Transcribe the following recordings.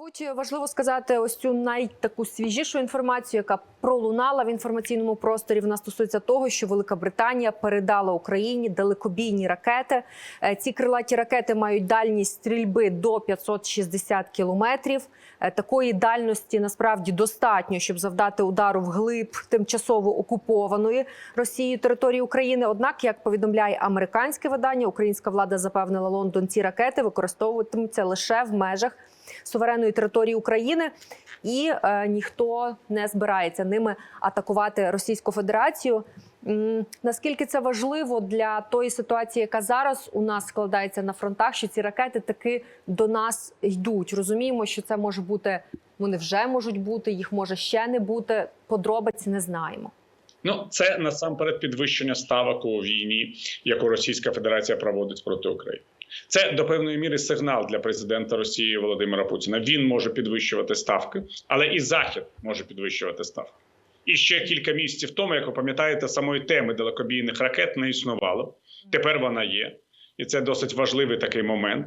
Мабуть, важливо сказати ось цю найтаку свіжішу інформацію, яка пролунала в інформаційному просторі. Вона стосується того, що Велика Британія передала Україні далекобійні ракети. Е, Ці крилаті ракети мають дальність стрільби до 560 кілометрів. Е, Такої дальності насправді достатньо, щоб завдати удару вглиб тимчасово окупованої Росією території України. Однак, як повідомляє американське видання, українська влада запевнила Лондон, ці ракети використовуватимуться лише в межах суверенної території України, і е, ніхто не збирається ними атакувати Російську Федерацію. Наскільки це важливо для тої ситуації, яка зараз у нас складається на фронтах, що ці ракети таки до нас йдуть? Розуміємо, що це може бути, вони вже можуть бути, їх може ще не бути. Подробиці не знаємо. Ну, це насамперед підвищення ставок у війні, яку Російська Федерація проводить проти України. Це до певної міри сигнал для президента Росії Володимира Путіна. Він може підвищувати ставки, але і Захід може підвищувати ставки. І ще кілька місяців тому, як ви пам'ятаєте, самої теми далекобійних ракет не існувало. Тепер вона є, і це досить важливий такий момент,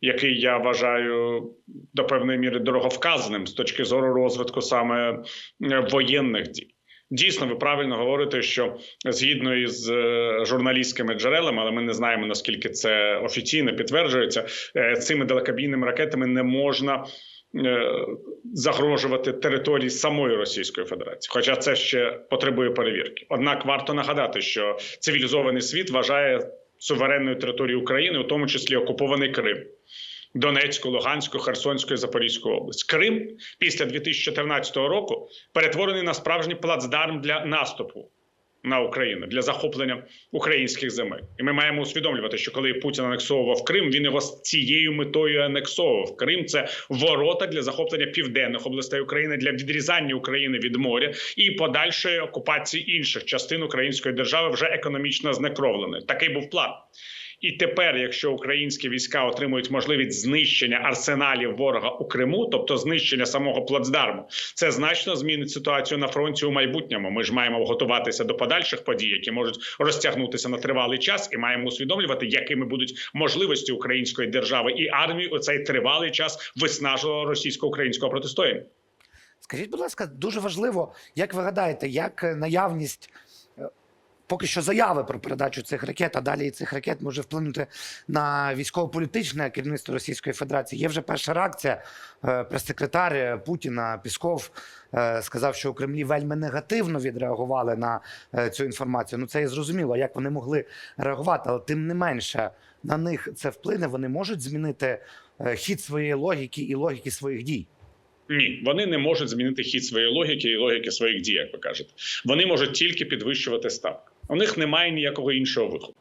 який я вважаю до певної міри дороговказаним з точки зору розвитку саме е, воєнних дій. Дійсно, ви правильно говорите, що згідно із е, журналістськими джерелами, але ми не знаємо наскільки це офіційно підтверджується. е, Цими далекобійними ракетами не можна е, загрожувати території самої Російської Федерації, хоча це ще потребує перевірки. Однак варто нагадати, що цивілізований світ вважає суверенною територією України, у тому числі окупований Крим. Донецьку, Луганську, Херсонську і Запорізьку область. Крим після 2014 року перетворений на справжній плацдарм для наступу на Україну для захоплення українських земель. І ми маємо усвідомлювати, що коли Путін анексовував Крим, він його з цією метою анексовував. Крим це ворота для захоплення південних областей України для відрізання України від моря і подальшої окупації інших частин української держави вже економічно знекровленої. Такий був план. І тепер, якщо українські війська отримують можливість знищення арсеналів ворога у Криму, тобто знищення самого плацдарму, це значно змінить ситуацію на фронті у майбутньому. Ми ж маємо готуватися до подальших подій, які можуть розтягнутися на тривалий час, і маємо усвідомлювати, якими будуть можливості української держави і армії у цей тривалий час виснажливого російсько-українського протистояння. Скажіть, будь ласка, дуже важливо, як ви гадаєте, як е, наявність поки що заяви про передачу цих ракет, а далі цих ракет може вплинути на військово-політичне керівництво Російської Федерації? Є вже перша реакція. Е, Прес-секретар Путіна Пісков е, сказав, що у Кремлі вельми негативно відреагували на е, цю інформацію. Ну це і зрозуміло, як вони могли реагувати, але тим не менше на них це вплине. Вони можуть змінити хід своєї логіки і логіки своїх дій. Ні, вони не можуть змінити хід своєї логіки і логіки своїх дій, як ви кажете. Вони можуть тільки підвищувати ставки. У них немає ніякого іншого виходу.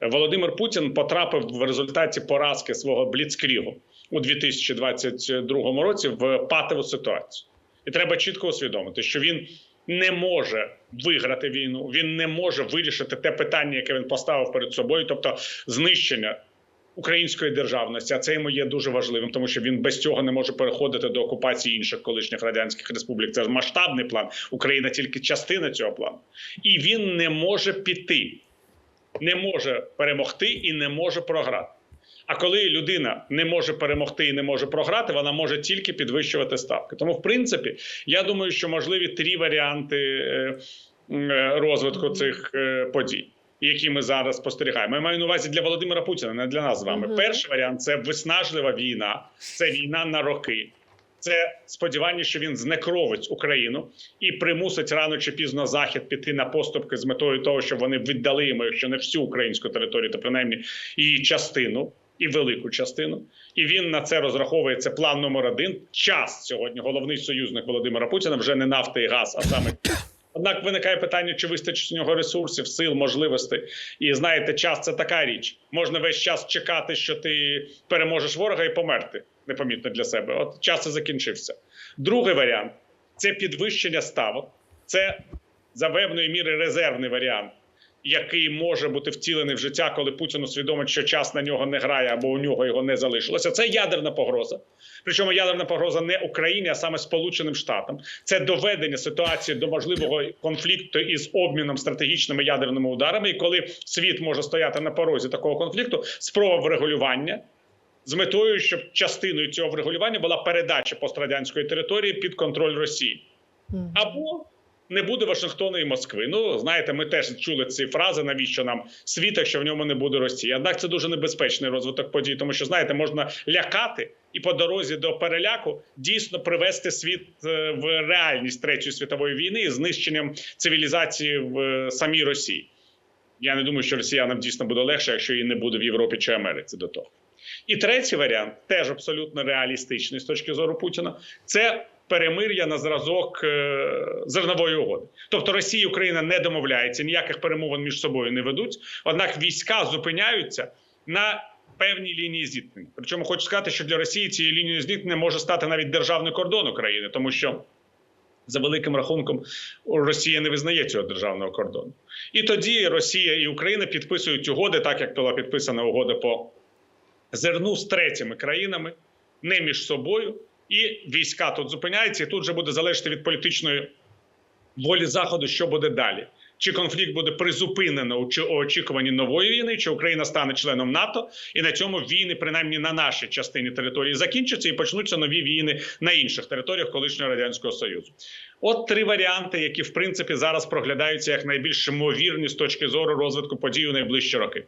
Володимир Путін потрапив в результаті поразки свого бліцкрігу у 2022 році в патову ситуацію. І треба чітко усвідомити, що він не може виграти війну, він не може вирішити те питання, яке він поставив перед собою, тобто знищення української державності. А це йому є дуже важливим, тому що він без цього не може переходити до окупації інших колишніх радянських республік. Це масштабний план. Україна тільки частина цього плану, і він не може піти, не може перемогти і не може програти. А коли людина не може перемогти і не може програти, вона може тільки підвищувати ставки. Тому, в принципі, я думаю, що можливі три варіанти е, е, розвитку цих е, подій, які ми зараз спостерігаємо. Я маю на увазі для Володимира Путіна, не для нас з вами. Мгм. Перший варіант це виснажлива війна, це війна на роки. Це сподівання, що він знекровить Україну і примусить рано чи пізно захід піти на поступки з метою того, щоб вони віддали йому, якщо не всю українську територію, то принаймні її частину і велику частину. І він на це розраховує. Це план номер один. Час сьогодні головний союзник Володимира Путіна вже не нафта і газ, а саме. Однак виникає питання, чи вистачить у нього ресурсів, сил, можливостей. І знаєте, час це така річ. Можна весь час чекати, що ти переможеш ворога і померти непомітно для себе. От час і закінчився. Другий варіант це підвищення ставок. Це за певної міри резервний варіант, який може бути втілений в життя, коли Путін усвідомить, що час на нього не грає або у нього його не залишилося. Це ядерна погроза. Причому ядерна погроза не Україні, а саме Сполученим Штатам. Це доведення ситуації до можливого конфлікту із обміном стратегічними ядерними ударами. І коли світ може стояти на порозі такого конфлікту, спроба врегулювання з метою, щоб частиною цього врегулювання була передача пострадянської території під контроль Росії. Або не буде Вашингтона і Москви. Ну знаєте, ми теж чули ці фрази, навіщо нам світ, якщо в ньому не буде Росії. Однак це дуже небезпечний розвиток подій, тому що знаєте, можна лякати і по дорозі до переляку дійсно привести світ е, в реальність третьої світової війни із знищенням цивілізації в е, самій Росії. Я не думаю, що росіянам дійсно буде легше, якщо її не буде в Європі чи Америці до того. І третій варіант, теж абсолютно реалістичний з точки зору Путіна, це перемир'я на зразок е, зернової угоди. Тобто Росія і Україна не домовляються, ніяких перемовин між собою не ведуть. Однак війська зупиняються на певній лінії зіткнення. Причому хочу сказати, що для Росії цією лінією зіткнення може стати навіть державний кордон України, тому що. За великим рахунком Росія не визнає цього державного кордону, і тоді Росія і Україна підписують угоди, так як була підписана угода по зерну з третіми країнами, не між собою, і війська тут зупиняються. І тут вже буде залежати від політичної волі заходу, що буде далі. Чи конфлікт буде призупинено у очікуванні нової війни, чи Україна стане членом НАТО, і на цьому війни, принаймні на нашій частині території, закінчаться і почнуться нові війни на інших територіях колишнього радянського союзу. От три варіанти, які в принципі зараз проглядаються як найбільш ймовірні з точки зору розвитку подій у найближчі роки.